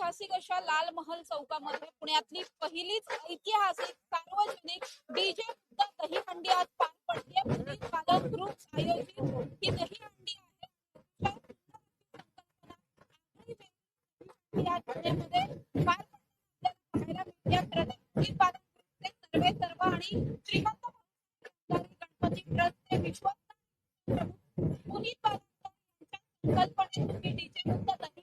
ऐतिहासिक अशा लाल महल चौकामध्ये पुण्यातली पहिलीच ऐतिहासिक सार्वजनिक डीजे दहीहंडी आज पार पडते पुनीत ग्रुप आयोजित ही दहीहंडी आहे या पार पाहायला मिळते. सर्वे सर्व आणि श्रीमंत गणपती ट्रस्टचे विश्वस्त पुनीत डीजे मुक्त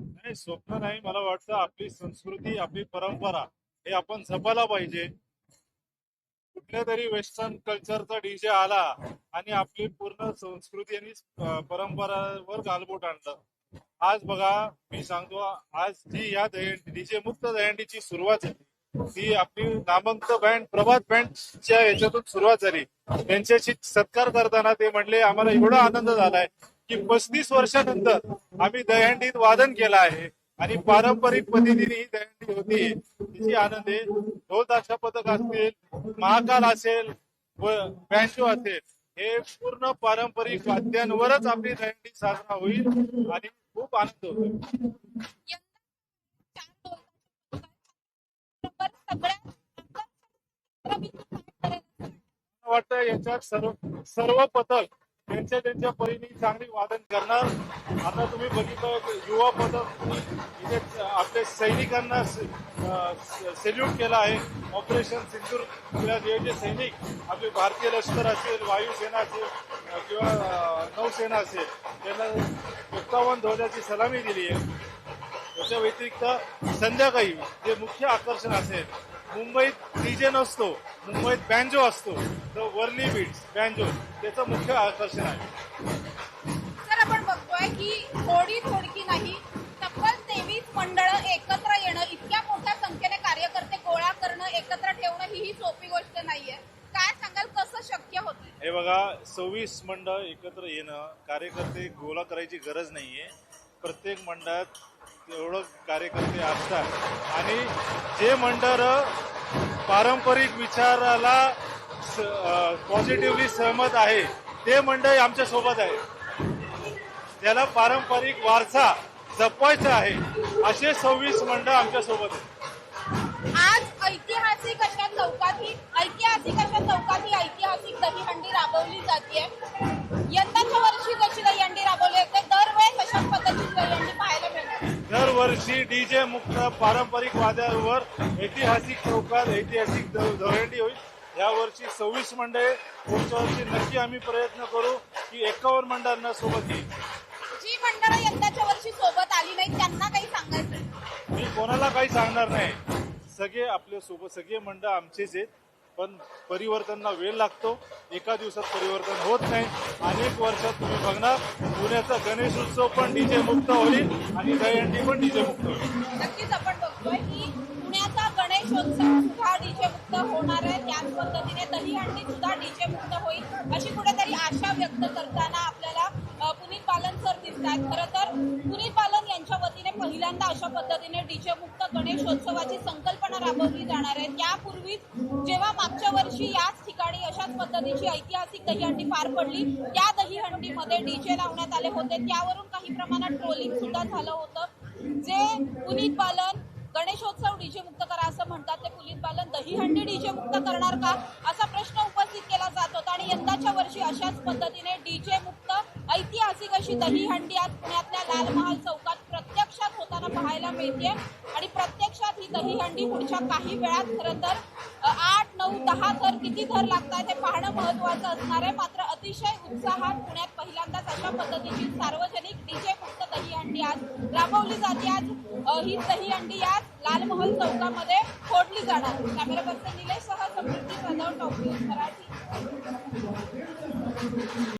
नाही स्वप्न नाही मला वाटतं आपली संस्कृती आपली परंपरा हे आपण जपायला पाहिजे. कुठल्या तरी वेस्टर्न कल्चरचा डीजे आला आणि आपली पूर्ण संस्कृती आणि परंपरावर गालबोट आणलं. आज बघा मी सांगतो आज जी या डीजे मुक्त दहीहंडीची सुरुवात झाली. ती आपली नामांक बँड प्रभात बँडच्या याच्यातून सुरुवात झाली. त्यांच्याशी सत्कार करताना ते म्हणले आम्हाला एवढा आनंद झालाय की पस्तीस वर्षानंतर आम्ही दहंडीत वादन केलं आहे आणि पारंपरिक पद्धतीने ही दहंडी होती. तिची आनंद आहे ढोल दाशा पथक असतील महाकाल असेल व बँजो असेल हे पूर्ण पारंपरिक वाद्यांवरच आपली दहंडी साजरा होईल आणि खूप आनंद होतो. याच्यात सर्व सर्व पथक त्यांच्या त्यांच्या परीने चांगली वादन करणार. आता तुम्ही बघितलं युवा पथक इथे आपल्या सैनिकांना सेल्यूट केला आहे. ऑपरेशन सिंदूर जे जे सैनिक आपले भारतीय लष्कर असेल वायुसेना असेल किंवा नौसेना असेल त्यांना उत्तावन ध्वजाची सलामी दिली आहे. त्याच्या व्यतिरिक्त संध्याकाळी जे मुख्य आकर्षण असेल मुंबईत डीजे नसतो मुंबईत बँजो असतो. तर वर्ली बीट्स बँजो. त्याचं मुख्य आकर्षण आहे. तर आपण बघतोय की थोडी थोडकी नाही तब्बल तेवीस मंडळ एकत्र येणं इतक्या मोठ्या संख्येने कार्यकर्ते गोळा करणं एकत्र ठेवणं ही ही सोपी गोष्ट नाहीये. काय सांगाल कसं शक्य होतं? हे बघा सव्वीस मंडळ एकत्र येणं कार्यकर्ते गोळा करायची गरज नाहीये. प्रत्येक मंडळात कार्यकर्ते असतात. आणि जे मंडळ पारंपरिक विचाराला पॉझिटिव्हली सहमत आहे ते मंडळ आमच्यासोबत आहे ज्याला पारंपरिक वारसा जपवायचा आहे असे सव्वीस मंडळ आमच्यासोबत आहे आज ऐतिहासिक अशा चौकात ही ऐतिहासिक अशा चौकात ही ऐतिहासिक दहीहंडी राबवली जाते दरवर्षी डीजे मुक्त पारंपरिक वाद्यावर ऐतिहासिक चौकात ऐतिहासिक दहीहंडी होईल. या वर्षी सव्वीस मंडळे पुढच्या वर्षी नक्की आम्ही प्रयत्न करू की एकावन्न मंडळांना सोबत येईल जी मंडळं यंदाच्या वर्षी सोबत आली नाही त्यांना काही सांगायचं? मी कोणाला काही सांगणार नाही. सगळे आपल्यासोबत सगळे मंडळ आमचेच आहेत. पण परिवर्तनला वेळ लागतो. एका दिवसात परिवर्तन होत नाही. अनेक वर्षात तुम्ही बघणार पुण्याचा गणेश उत्सव पण डीजे मुक्त होईल आणि दहीहंडी पण डीजे मुक्त होईल. नक्कीच आपण बघतोय की पुण्याचा गणेशोत्सव सुद्धा डीजे मुक्त होणार आहे. त्याच पद्धतीने दहीहंडी सुद्धा डीजे मुक्त होईल अशी कुठेतरी आशा व्यक्त करताना बालन खरं तर पुनीत बालन यांच्या वतीने पहिल्यांदा अशा पद्धतीने डीजे मुक्त गणेशोत्सवाची संकल्पना राबवली जाणार आहे. त्यापूर्वीच जेव्हा मागच्या वर्षी याच ठिकाणी अशाच पद्धतीची ऐतिहासिक दहीहंडी पार पडली त्या दहीहंडीमध्ये डीजे लावण्यात आले होते. त्यावरून काही प्रमाणात ट्रोलिंग सुद्धा झालं होतं. जे पुनीत बालन गणेशोत्सव डीजे मुक्त करा असं म्हणतात ते पुनीत बालन दहीहंडी डीजे मुक्त करणार का? असा प्रश्न उपस्थित केला जात होता. आणि यंदाच्या वर्षी अशाच पद्धतीने डीजे मुक्त ऐतिहासिक अशी दहीहंडी आज पुण्यातल्या लाल महाल चौकात प्रत्यक्षात होताना पाहायला मिळते. आणि प्रत्यक्षात ही दहीहंडी पुढच्या काही वेळात खरं तर आठ नऊ दहा थर किती थर लागतात हे पाहणं महत्वाचं असणार आहे. मात्र अतिशय उत्साहात पुण्यात पहिल्यांदाच अशा पद्धतीची सार्वजनिक डीजे मुक्त दहीहंडी आज राबवली जाते. आज ही दहीहंडी आज लाल महल चौकामध्ये फोडली जाणार. कॅमेरा पर्सन निलेश सह समृद्धी जाधव टॉप न्यूज मराठी.